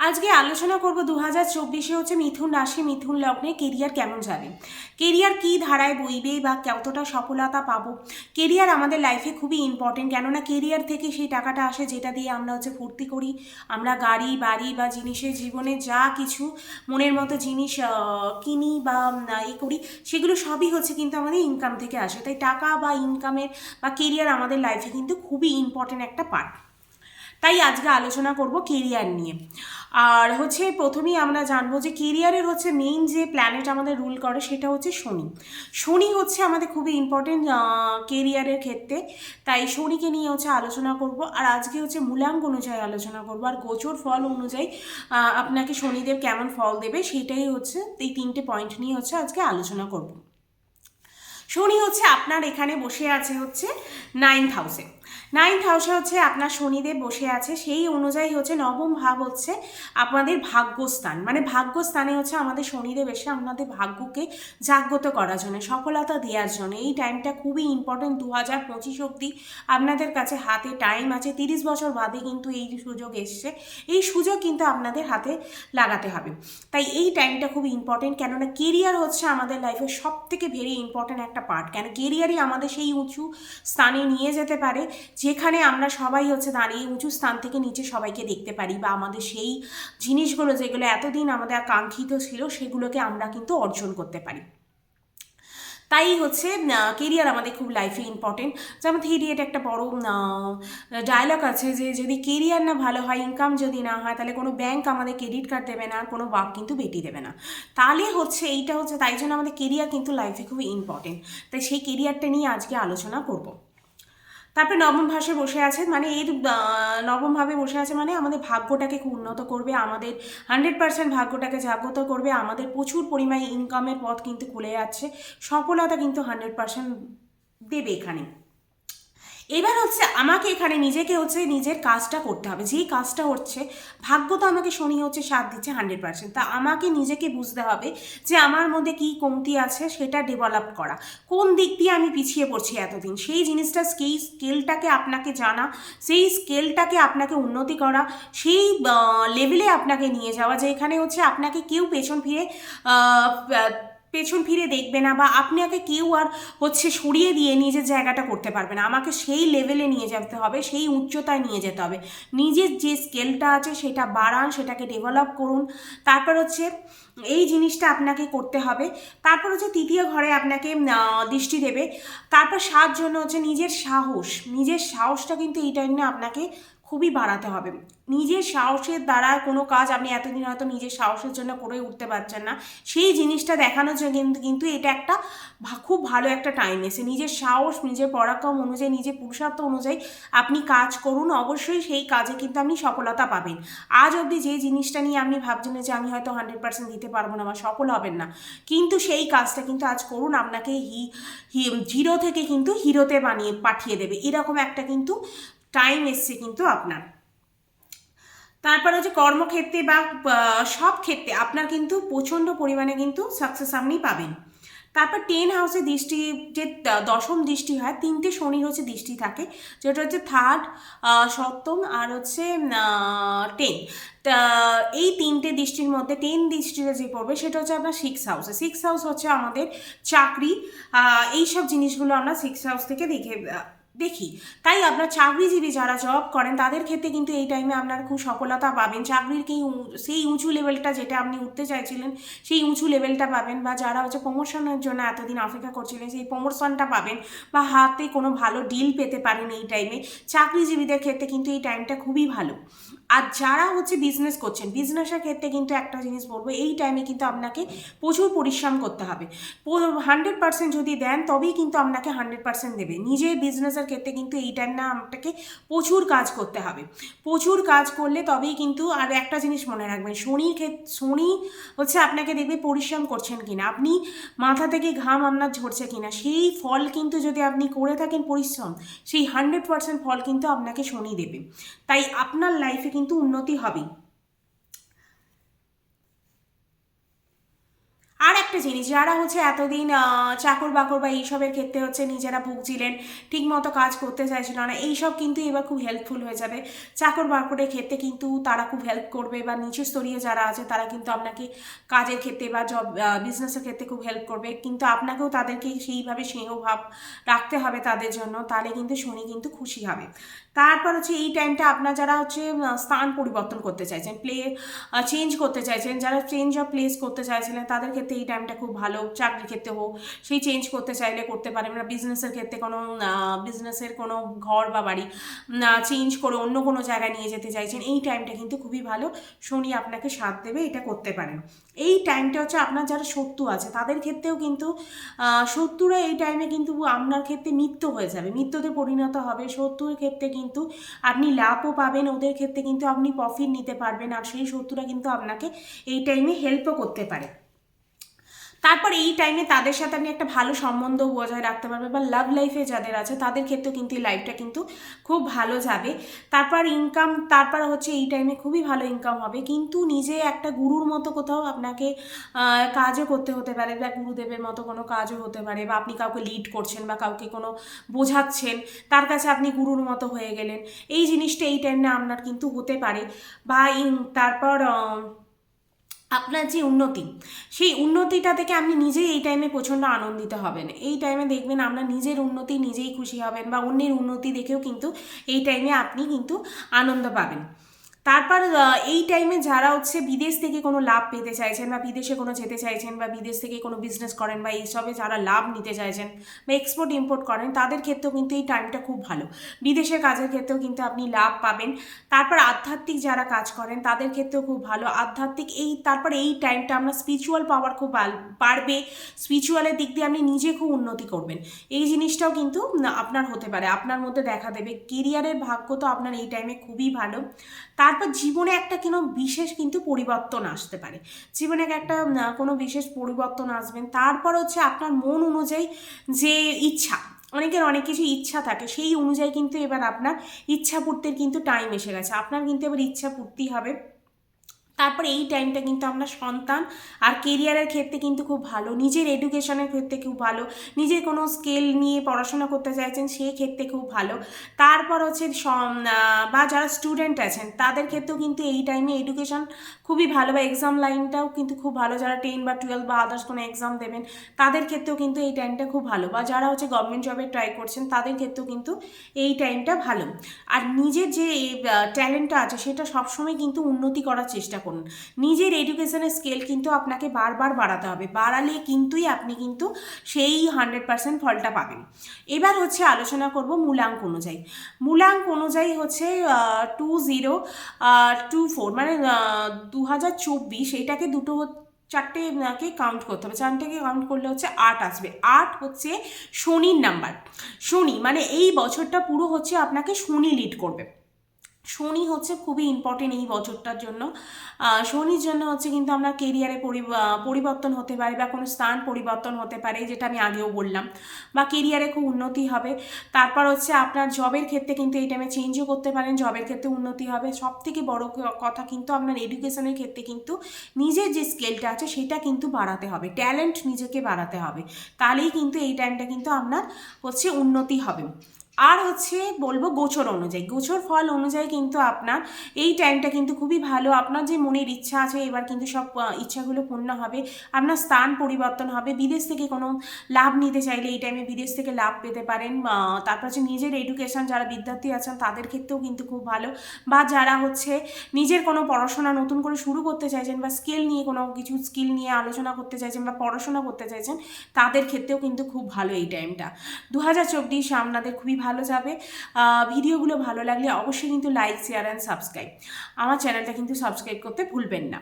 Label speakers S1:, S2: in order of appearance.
S1: আজকে আলোচনা করব দু হাজার চব্বিশে হচ্ছে মিথুন রাশি, মিথুন লগ্নে কেরিয়ার কেমন যাবে? কেরিয়ার কী ধারায় বইবে বা কতটা সফলতা পাবো? কেরিয়ার আমাদের লাইফে খুবই ইম্পর্টেন্ট কেননা কেরিয়ার থেকে সেই টাকাটা আসে যেটা দিয়ে আমরা হচ্ছে ফুর্তি করি। আমরা গাড়ি, বাড়ি বা জিনিসের জীবনে যা কিছু মনের মতো জিনিস কিনি বা এ করি, সেগুলো সবই হচ্ছে কিন্তু আমাদের ইনকাম থেকে আসে। তাই টাকা বা ইনকামের বা কেরিয়ার আমাদের লাইফে কিন্তু খুবই ইম্পর্টেন্ট একটা পার্ট তাই আজকে আলোচনা করব কেরিয়ার নিয়ে। আর হচ্ছে প্রথমেই আমরা জানব যে কেরিয়ারের হচ্ছে মেইন যে প্ল্যানেট আমাদের রুল করে সেটা হচ্ছে শনি। শনি হচ্ছে আমাদের খুবই ইম্পর্টেন্ট কেরিয়ারের ক্ষেত্রে। তাই শনিকে নিয়ে হচ্ছে আলোচনা করব। আর আজকে হচ্ছে মূলাঙ্ক অনুযায়ী আলোচনা করব। আর গোচর ফল অনুযায়ী আপনাকে শনিদেব কেমন ফল দেবে সেটাই হচ্ছে এই তিনটে পয়েন্ট নিয়ে হচ্ছে আজকে আলোচনা করব। শনি হচ্ছে আপনার এখানে বসে আছে হচ্ছে নাইন্থ হাউসে নাইন্থ হাউসে হচ্ছে আপনার শনিদেব বসে আছে, সেই অনুযায়ী হচ্ছে নবম ভাব হচ্ছে আপনাদের ভাগ্যস্থান। মানে ভাগ্যস্থানে হচ্ছে আমাদের শনিদেব এসে আপনাদের ভাগ্যকে জাগ্রত করার জন্য, সফলতা দেওয়ার জন্য। এই টাইমটা খুবই ইম্পর্টেন্ট দু হাজার পঁচিশ অব্দি আপনাদের কাছে হাতে টাইম আছে। তিরিশ বছর বাদে কিন্তু এই সুযোগ এসছে। এই সুযোগ কিন্তু আপনাদের হাতে লাগাতে হবে। তাই এই টাইমটা খুব ইম্পর্টেন্ট কেননা কেরিয়ার হচ্ছে আমাদের লাইফের সব থেকে ভেরি ইম্পর্টেন্ট একটা পার্ট কেন কেরিয়ারই আমাদের সেই উঁচু স্থানে নিয়ে যেতে পারে যেখানে আমরা সবাই হচ্ছে দাঁড়িয়ে উঁচু স্থান থেকে নিচে সবাইকে দেখতে পারি বা আমাদের সেই জিনিসগুলো যেগুলো এতদিন আমাদের কাঙ্ক্ষিত ছিল, সেগুলোকে আমরা কিন্তু অর্জন করতে পারি। তাই হচ্ছে কেরিয়ার আমাদের খুব লাইফে ইম্পর্টেন্ট যেমন থ্রি ইডিয়েট একটা বড় ডায়লগ আছে যে যদি কেরিয়ার না ভালো হয় ইনকাম যদি না হয়, তাহলে কোনো ব্যাংক আমাদের ক্রেডিট কার্ড দেবে না আর কোনো বাপ কিন্তু বেটি দেবে না। তাহলে হচ্ছে এইটা হচ্ছে, তাই জন্য আমাদের কেরিয়ার কিন্তু লাইফে খুব ইম্পর্টেন্ট তাই সেই কেরিয়ারটা নিয়ে আজকে আলোচনা করব। তারপরে নবম ভাষে বসে আছে মানে এর নবমভাবে নবম ভাবে বসে আছে মানে আমাদের ভাগ্যটাকে খুব উন্নত করবে, আমাদের হান্ড্রেড পার্সেন্ট ভাগ্যটাকে জাগ্রত করবে, আমাদের প্রচুর পরিমাণে ইনকামের পথ কিন্তু খুলে যাচ্ছে, সফলতা কিন্তু হান্ড্রেড পার্সেন্ট দেবে এখানে। এবার হচ্ছে আমাকে এখানে নিজেকে হচ্ছে নিজের কাজটা করতে হবে। যেই কাজটা হচ্ছে, ভাগ্য তো আমাকে শনি হচ্ছে সাথ দিচ্ছে হান্ড্রেড পার্সেন্ট তা আমাকে নিজেকে বুঝতে হবে যে আমার মধ্যে কী কমতি আছে সেটা ডেভেলপ করা। কোন দিক দিয়ে আমি পিছিয়ে পড়ছি এতদিন? সেই জিনিসটা সেই স্কেলটাকে আপনাকে জানা, সেই স্কেলটাকে আপনাকে উন্নতি করা, সেই লেভেলে আপনাকে নিয়ে যাওয়া যে এখানে হচ্ছে আপনাকে কেউ পেছন ফিরে পেছন ফিরে দেখবে না বা আপনি আপনাকে কেউ আর হচ্ছে সরিয়ে দিয়ে নিজের জায়গাটা করতে পারবে না। আমাকে সেই লেভেলে নিয়ে যেতে হবে, সেই উচ্চতায় নিয়ে যেতে হবে। নিজের যে স্কেলটা আছে সেটা বাড়ান, সেটাকে ডেভেলপ করুন। তারপর হচ্ছে এই জিনিসটা আপনাকে করতে হবে। তারপর হচ্ছে তৃতীয় ঘরে আপনাকে দৃষ্টি দেবে। তারপর সাত জন্য হচ্ছে নিজের সাহস, নিজের সাহসটা কিন্তু এই টাইমে আপনাকে খুবই বাড়াতে হবে। নিজের সাহসের দ্বারা কোনো কাজ আপনি এতদিন হয়তো নিজের সাহসের জন্য করে উঠতে পারছেন না। সেই জিনিসটা দেখানোর জন্য কিন্তু কিন্তু এটা একটা খুব ভালো একটা টাইম এসে। নিজের সাহস, নিজের পরাক্রম অনুযায়ী, নিজের পুরুষার্থ অনুযায়ী আপনি কাজ করুন। অবশ্যই সেই কাজে কিন্তু আপনি সফলতা পাবেন। আজ অবধি যে জিনিসটা নিয়ে আপনি ভাবছেন যে আমি হয়তো হান্ড্রেড পার্সেন্ট দিতে পারব না বা সফল হবেন না, কিন্তু সেই কাজটা কিন্তু আজ করুন। আপনাকে হি, হি- জিরো থেকে কিন্তু হিরোতে বানিয়ে পাঠিয়ে দেবে। এরকম একটা কিন্তু টাইম এসছে কিন্তু আপনার। তারপর হচ্ছে কর্মক্ষেত্রে বা সব ক্ষেত্রে আপনার কিন্তু প্রচণ্ড পরিমাণে কিন্তু সাকসেস আপনি পাবেন। তারপর টেন হাউসে দৃষ্টি যে দশম দৃষ্টি হয় তিনটে শনির হচ্ছে দৃষ্টি থাকে যেটা হচ্ছে থার্ড সপ্তম আর হচ্ছে টেন এই তিনটে দৃষ্টির মধ্যে টেন দৃষ্টিতে যে পড়বে সেটা হচ্ছে আপনার সিক্স হাউসে সিক্স হাউস হচ্ছে আমাদের চাকরি আহ, এইসব জিনিসগুলো আমরা সিক্স হাউস থেকে দেখে দেখি, তাই আপনার চাকরিজীবী যারা জব করেন, তাদের ক্ষেত্রে কিন্তু এই টাইমে আপনার খুব সফলতা পাবেন। চাকরির কি সেই উঁচু লেভেলটা যেটা আপনি উঠতে চাইছিলেন, সেই উঁচু লেভেলটা পাবেন বা যারা হচ্ছে প্রমোশনের জন্য এতদিন অপেক্ষা করছিলেন, সেই প্রমোশনটা পাবেন বা হাতে কোনো ভালো ডিল পেতে পারেন এই টাইমে চাকরিজীবীদের ক্ষেত্রে কিন্তু এই টাইমটা খুবই ভালো। আর যারা হচ্ছে বিজনেস করছেন বিজনেসের ক্ষেত্রে কিন্তু একটা জিনিস বলব, এই টাইমে কিন্তু আপনাকে প্রচুর পরিশ্রম করতে হবে। হান্ড্রেড পার্সেন্ট যদি দেন, তবেই কিন্তু আপনাকে হান্ড্রেড পার্সেন্ট দেবে। নিজের বিজনেসের ক্ষেত্রে কিন্তু এই টাইম না আপনাকে প্রচুর কাজ করতে হবে। প্রচুর কাজ করলে তবেই কিন্তু আর একটা জিনিস মনে রাখবেন, শনির ক্ষেত্রে শনি হচ্ছে আপনাকে দেখবে পরিশ্রম করছেন কিনা। আপনি মাথা থেকে ঘাম আপনার ঝরছে কিনা, সেই ফল কিন্তু যদি আপনি করে থাকেন পরিশ্রম, সেই হান্ড্রেড পার্সেন্ট ফল কিন্তু আপনাকে শনি দেবে। তাই আপনার লাইফে কিন্তু উন্নতি হবেই। আর একটা জিনিস, যারা হচ্ছে এতদিন চাকর বাকর বা এইসবের ক্ষেত্রে হচ্ছে নিজেরা ভুগছিলেন ঠিক মতো কাজ করতে চাইছিল না, এইসব কিন্তু এবার খুব হেল্পফুল হয়ে যাবে। চাকর বাকরের ক্ষেত্রে কিন্তু তারা খুব হেল্প করবে বা নিচু স্তরীয় যারা আছে, তারা কিন্তু আপনাকে কাজের ক্ষেত্রে বা জব বিজনেসের ক্ষেত্রে খুব হেল্প করবে। কিন্তু আপনাকেও তাদেরকে সেইভাবে স্নেহভাব রাখতে হবে তাদের জন্য, তাহলে কিন্তু শনি কিন্তু খুশি হবে। তারপর হচ্ছে এই টাইমটা আপনার যারা হচ্ছে স্থান পরিবর্তন করতে চাইছেন প্লে চেঞ্জ করতে চাইছেন, যারা চেঞ্জ অফ প্লেস করতে চাইছিলেন, তাদের ক্ষেত্রে এই টাইমটা খুব ভালো চাকরির ক্ষেত্রে হোক, সেই চেঞ্জ করতে চাইলে করতে পারেন না বিজনেসের ক্ষেত্রে কোনো বিজনেসের কোনো ঘর বা বাড়ি চেঞ্জ করে অন্য কোনো জায়গায় নিয়ে যেতে চাইছেন, এই টাইমটা কিন্তু খুবই ভালো। শনি আপনাকে সাথ দেবে, এটা করতে পারেন। এই টাইমটা হচ্ছে আপনার যারা শত্রু আছে, তাদের ক্ষেত্রেও কিন্তু শত্রুরা এই টাইমে কিন্তু আপনার ক্ষেত্রে মিত্র হয়ে যাবে। মিত্রতে পরিণত হবে। শত্রুর ক্ষেত্রে কিন্তু আপনি লাভও পাবেন, ওদের ক্ষেত্রে কিন্তু আপনি প্রফিট নিতে পারবেন, আর সেই শত্রুরা কিন্তু আপনাকে এই টাইমে হেল্পও করতে পারে। তারপর এই টাইমে তাদের সাথে আপনি একটা ভালো সম্বন্ধ বজায় রাখতে পারবেন বা লাভ লাইফে যাদের আছে, তাদের ক্ষেত্রেও কিন্তু এই লাইফটা কিন্তু খুব ভালো যাবে। তারপর ইনকাম তারপর হচ্ছে এই টাইমে খুবই ভালো ইনকাম হবে। কিন্তু নিজে একটা গুরুর মতো কোথাও আপনাকে কাজও করতে হতে পারে বা গুরুদেবের মতো কোনো কাজও হতে পারে বা আপনি কাউকে লিড করছেন বা কাউকে কোনো বোঝাচ্ছেন, তার কাছে আপনি গুরুর মতো হয়ে গেলেন। এই জিনিসটা এই টাইমে আপনার কিন্তু হতে পারে। বা ইন- তারপর আপনার যে উন্নতি, সেই উন্নতিটা থেকে আপনি নিজেই এই টাইমে প্রচণ্ড আনন্দিত হবেন। এই টাইমে দেখবেন আপনার নিজের উন্নতি নিজেই খুশি হবেন বা অন্যের উন্নতি দেখেও কিন্তু এই টাইমে আপনি কিন্তু আনন্দ পাবেন। তারপর এই টাইমে যারা হচ্ছে বিদেশ থেকে কোনো লাভ পেতে চাইছেন বা বিদেশে কোনো যেতে চাইছেন বা বিদেশ থেকে কোনো বিজনেস করেন বা এইসবে যারা লাভ নিতে চাইছেন বা এক্সপোর্ট ইম্পোর্ট করেন, তাদের ক্ষেত্রেও কিন্তু এই টাইমটা খুব ভালো। বিদেশের কাজের ক্ষেত্রেও কিন্তু আপনি লাভ পাবেন। তারপর আধ্যাত্মিক যারা কাজ করেন, তাদের ক্ষেত্রেও খুব ভালো। আধ্যাত্মিক এই, তারপর এই টাইমটা আমরা স্পিরিচুয়াল পাওয়ার খুব বাড়বে। স্পিরিচুয়ালের দিক দিয়ে আপনি নিজে খুব উন্নতি করবেন। এই জিনিসটাও কিন্তু আপনার হতে পারে। আপনার মধ্যে দেখা দেবে। কেরিয়ারের ভাগ্য তো আপনার এই টাইমে খুবই ভালো। তারপর জীবনে একটা কোনো বিশেষ কিন্তু পরিবর্তন আসতে পারে। জীবনে একটা কোনো বিশেষ পরিবর্তন আসবেন তারপর হচ্ছে আপনার মন অনুযায়ী যে ইচ্ছা, অনেকের অনেক কিছু ইচ্ছা থাকে, সেই অনুযায়ী কিন্তু এবার আপনার ইচ্ছা পূর্তির কিন্তু টাইম এসে গেছে। আপনার কিন্তু এবার ইচ্ছা পূর্তি হবে। তারপরে এই টাইমটা কিন্তু আপনার সন্তান আর কেরিয়ারের ক্ষেত্রে কিন্তু খুব ভালো। নিজের এডুকেশনের ক্ষেত্রে খুব ভালো। নিজের কোনো স্কেল নিয়ে পড়াশোনা করতে চাইছেন সেই ক্ষেত্রে খুব ভালো। তারপর হচ্ছে বা যারা স্টুডেন্ট আছেন, তাদের ক্ষেত্রেও কিন্তু এই টাইমে এডুকেশন খুবই ভালো বা এক্সাম লাইনটাও কিন্তু খুব ভালো। যারা টেন বা টুয়েলভ বা আদার্স কোনো এক্সাম দেবেন, তাদের ক্ষেত্রেও কিন্তু এই টাইমটা খুব ভালো। বা যারা হচ্ছে গভর্নমেন্ট জবে ট্রাই করছেন, তাদের ক্ষেত্রেও কিন্তু এই টাইমটা ভালো। আর নিজের যে ট্যালেন্টটা আছে, সেটা সবসময় কিন্তু উন্নতি করার চেষ্টা করুন। নিজের এডুকেশনের স্কেল কিন্তু আপনাকে বারবার বাড়াতে হবে। বাড়ালে কিন্তুই আপনি কিন্তু সেই হান্ড্রেড পার্সেন্ট ফলটা পাবেন। এবার হচ্ছে আলোচনা করব মূলাঙ্ক অনুযায়ী। মূলাঙ্ক অনুযায়ী হচ্ছে টু জিরো টু ফোর মানে দু হাজার চব্বিশ, এটাকে দুটো চারটে কে কাউন্ট করতে হবে। চারটেকে কাউন্ট করলে হচ্ছে আট আসবে। আট হচ্ছে শনির নাম্বার শনি মানে এই বছরটা পুরো হচ্ছে আপনাকে শনি লিড করবে। শনি হচ্ছে খুবই ইম্পর্টেন্ট এই বছরটার জন্য। শনির জন্য হচ্ছে কিন্তু আপনার কেরিয়ারে পরিবর্তন হতে পারে বা কোনো স্থান পরিবর্তন হতে পারে, যেটা আমি আগেও বললাম। বা কেরিয়ারে খুব উন্নতি হবে। তারপর হচ্ছে আপনার জবের ক্ষেত্রে কিন্তু এই টাইমে চেঞ্জও করতে পারেন জবের ক্ষেত্রে উন্নতি হবে। সব থেকে বড় কথা কিন্তু আপনার এডুকেশনের ক্ষেত্রে কিন্তু নিজের যে স্কেলটা আছে, সেটা কিন্তু বাড়াতে হবে। ট্যালেন্ট নিজেকে বাড়াতে হবে। তাহলেই কিন্তু এই টাইমটা কিন্তু আপনার হচ্ছে উন্নতি হবে। আর হচ্ছে বলব গোচর অনুযায়ী, গোচর ফল অনুযায়ী কিন্তু আপনার এই টাইমটা কিন্তু খুবই ভালো। আপনার যে মনের ইচ্ছা আছে, এবার কিন্তু সব ইচ্ছাগুলো পূর্ণ হবে। আপনার স্থান পরিবর্তন হবে। বিদেশ থেকে কোনো লাভ নিতে চাইলে এই টাইমে বিদেশ থেকে লাভ পেতে পারেন। তারপর হচ্ছে নিজের এডুকেশন যারা বিদ্যার্থী আছেন, তাদের ক্ষেত্রেও কিন্তু খুব ভালো। বা যারা হচ্ছে নিজের কোনো পড়াশোনা নতুন করে শুরু করতে চাইছেন বা স্কিল নিয়ে কোনো কিছু স্কিল নিয়ে আলোচনা করতে চাইছেন বা পড়াশোনা করতে চাইছেন, তাদের ক্ষেত্রেও কিন্তু খুব ভালো এই টাইমটা দু হাজার চব্বিশ আপনাদের খুবই ভালো যাবে। ভিডিওগুলো ভালো লাগলে অবশ্যই কিন্তু লাইক শেয়ার অ্যান্ড সাবস্ক্রাইব আমার চ্যানেলটা কিন্তু সাবস্ক্রাইব করতে ভুলবেন না।